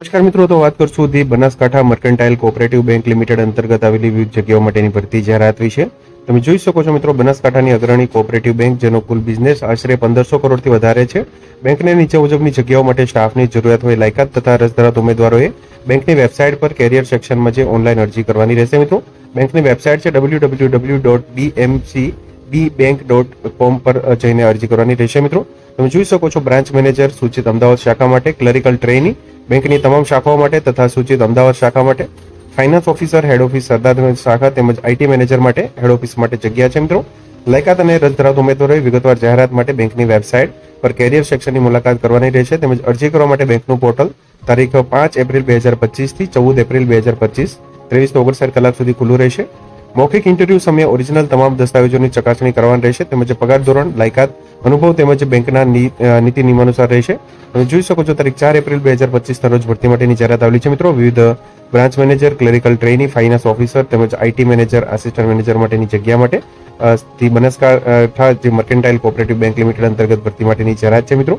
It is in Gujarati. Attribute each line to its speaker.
Speaker 1: નમસ્કાર મિત્રો, તો વાત કરશું the Banaskantha mercantile cooperative bank limited અંતર્ગત આવેલી વિવિધ જગ્યાઓ માટેની ભરતી જાહેરાત વિશે. તમે જોઈ શકો છો મિત્રો, બનાસકાંઠાની અગ્રણી કોઓપરેટિવ બેંક, જેનો કુલ બિઝનેસ આશરે પંદરસો કરોડથી વધારે છે. બેંકને નીચે મુજબની જગ્યાઓ માટે સ્ટાફની જરૂરિયાત હોય લાયકાત તથા રસ ધરાવતા ઉમેદવારોએ બેંકની વેબસાઇટ પર કેરિયર સેક્શનમાં જે ઓનલાઈન અરજી કરવાની રહેશે મિત્રો. બેંકની વેબસાઇટ છે W W W dot BMC B bank dot com પર જઈને અરજી કરવાની રહેશે મિત્રો. તમે જોઈ શકો છો, બ્રાન્ચ મેનેજર સૂચિત અમદાવાદ શાખા માટે ક્લરિકલ ટ્રેની બેંકની તમામ શાખાઓ માટે તથા સૂચિત અમદાવાદ શાખા માટે, finance officer, head office Sardarganj શાખા તેમજ આઈટી મેનેજર માટે, હેડ ઓફિસ માટે જગ્યા છે મિત્રો. લાયકાત અને રસ ધરાવતા ઉમેદવારોએ વિગતવાર જાહેરાત માટે બેંકની વેબસાઇટ પર કેરિયર સેક્શનની મુલાકાત કરવાની રહેશે તેમજ અરજી કરવા માટે બેંકનું પોર્ટલ તારીખ પાંચ એપ્રિલ બે હજાર પચીસથી ચૌદ એપ્રિલ બે હજાર પચીસ, ત્રેવીસ તો ઓગણસાઠ કલાક સુધી ખુલ્લું રહેશે. મૌખિક ઇન્ટરવ્યૂ સમયે ઓરિજિનલ તમામ દસ્તાવેજોની ચકાસણી કરવાની રહેશે તેમજ પગાર ધોરણ, લાયકાત અનુભવ તેમજ બેંકના નીતિ નિયમાનુસાર રહેશે. તમે જોઈ શકો છો, તારીખ ચાર એપ્રિલ બે હજાર પચીસના રોજ ભરતી માટેની જાહેરાત આવેલી છે મિત્રો. વિવિધ branch manager, clerical trainee, finance officer તેમજ આઈટી મેનેજર, આસિસ્ટન્ટ મેનેજર માટેની જગ્યા માટે બનાસકાંઠા જે મર્કેન્ટાઇલ કોઓપરેટિવ બેંક લિમિટેડ અંતર્ગત ભરતી માટેની જાહેરાત છે મિત્રો.